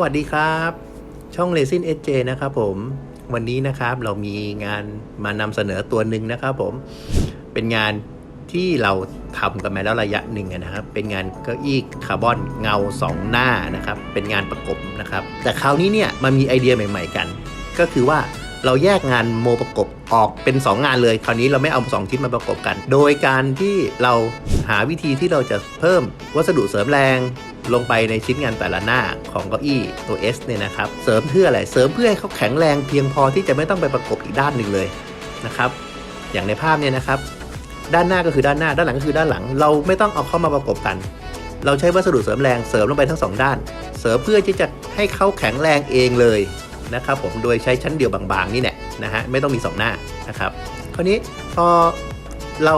วัสดีครับ ช่อง Resin SJ นะครับผมวันนี้นะครับเรามีงานมานำเสนอตัวหนึ่งนะครับผมเป็นงานที่เราทำกันมาแล้วระยะหนึ่งนะครับ เป็นงานเก้าอี้คาร์บอนเงาสองหน้านะครับ เป็นงานประกบนะครับ แต่คราวนี้เนี่ยมันมีไอเดียใหม่ ๆกัน ก็คือว่าเราแยกงานโมประกบออกเป็น 2 งานเลย คราวนี้เราไม่เอา 2 ชิ้นมาประกบกัน โดยการที่เราหาวิธีที่เราจะเพิ่มวัสดุเสริมแรง ลงไปในชิ้นงานแต่ละหน้าของเก้าอี้ตัว S เนี่ยนะครับ เสริมเพื่ออะไร เสริมเพื่อให้เขาแข็งแรงเพียงพอที่จะไม่ต้องไปประกบอีกด้านหนึ่งเลยนะครับ อย่างในภาพเนี่ยนะครับ ด้านหน้าก็คือด้านหน้า ด้านหลังก็คือด้านหลัง เราไม่ต้องเอาเข้ามาประกบกัน เราใช้วัสดุเสริมแรงเสริมลงไปทั้งสองด้าน เสริมเพื่อที่จะให้เขาแข็งแรงเองเลยนะครับผม โดยใช้ชั้นเดียวบางๆนี่แหละนะฮะ ไม่ต้องมีสองหน้านะครับ คราวนี้พอเรา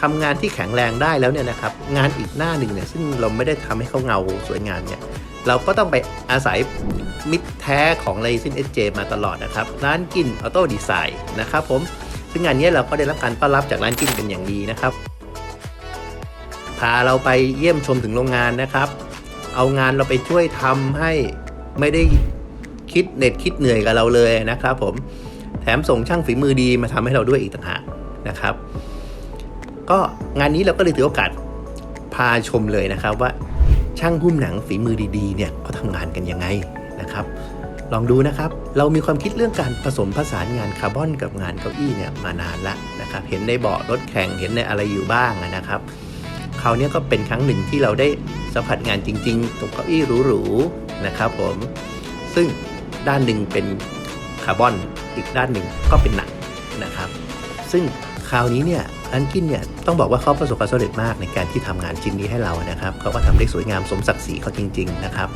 ทำงานที่แข็งแรงได้แล้วเนี่ยนะครับงานอีกหน้าหนึ่งเนี่ยซึ่งเราไม่ได้ทำให้เขาเงาสวยงามเนี่ยเราก็ต้องไปอาศัยมิตรแท้ของ r a z i n SJ มาตลอดนะครับร้านกินออโต้ดีไซน์นะครับผมซึ่งงานนี้เราก็ได้รับการต้อนรับจากร้านกินเป็นอย่างดีนะครับ พาเราไปเยี่ยมชมถึงโรงงานนะครับ เอางานเราไปช่วยทำให้ไม่ได้คิดเหน็ดคิดเหนื่อยกับเราเลยนะครับผมแถมส่งช่างฝีมือดีมาทำให้เราด้วยอีกต่างหากนะครับ ก็งานนี้เราก็เลยถือโอกาสพาชมเลยนะครับว่าช่างหุ้มหนังฝีมือดีๆเนี่ยเขาทำงานกันยังไงนะครับ ลองดูนะครับ เรามีความคิดเรื่องการผสมผสานงานคาร์บอนกับงานเก้าอี้เนี่ยมานานละนะครับ เห็นในเบาะรถแข่งเห็นในอะไรอยู่บ้างนะครับคราวนี้ก็เป็นครั้งหนึ่งที่เราได้สัมผัสงานจริงๆตรงเก้าอี้หรูๆนะครับผม ซึ่งด้านหนึ่งเป็นคาร์บอนอีกด้านหนึ่งก็เป็นหนังนะครับ ซึ่งคราวนี้เนี่ย ร้านกินเนี่ยต้องบอกว่าเขาประสบความสำเร็จมากในการที่ทำงานชิ้นนี้ให้เรานะครับเขาก็ทำได้สวยงามสมศักดิ์ศรีเขาจริง ๆ นะครับ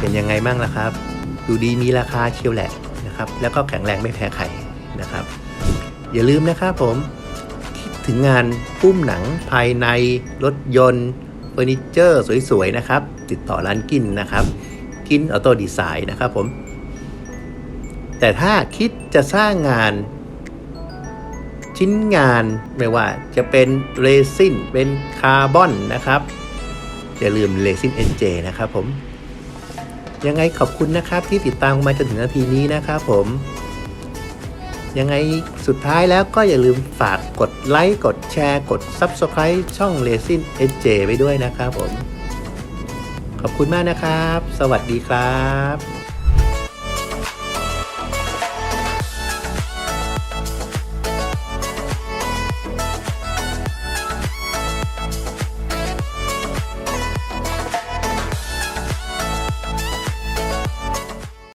เป็นยังไงบ้างล่ะครับ ดูดีมีราคาเชียวแหละ นะครับ แล้วก็แข็งแรงไม่แพ้ใครนะครับ อย่าลืมนะครับผมคิดถึงงานปุ้มหนังภายในรถยนต์เฟอร์นิเจอร์สวยๆนะครับ ติดต่อร้านกินนะครับ กินออโต้ดีไซน์นะครับผม แต่ถ้าคิดจะสร้างงานชิ้นงานไม่ว่าจะเป็นเรซินเป็นคาร์บอนนะครับ อย่าลืมเรซิน NJ นะครับผม ยังไงขอบคุณนะครับที่ติดตามมาจนถึงนาทีนี้นะครับผม ยังไงสุดท้ายแล้วก็อย่าลืมฝากกดไลค์กดแชร์ กด Subscribe ช่อง r a s i n SJ ไปด้วยนะครับผม ขอบคุณมากนะครับ สวัสดีครับ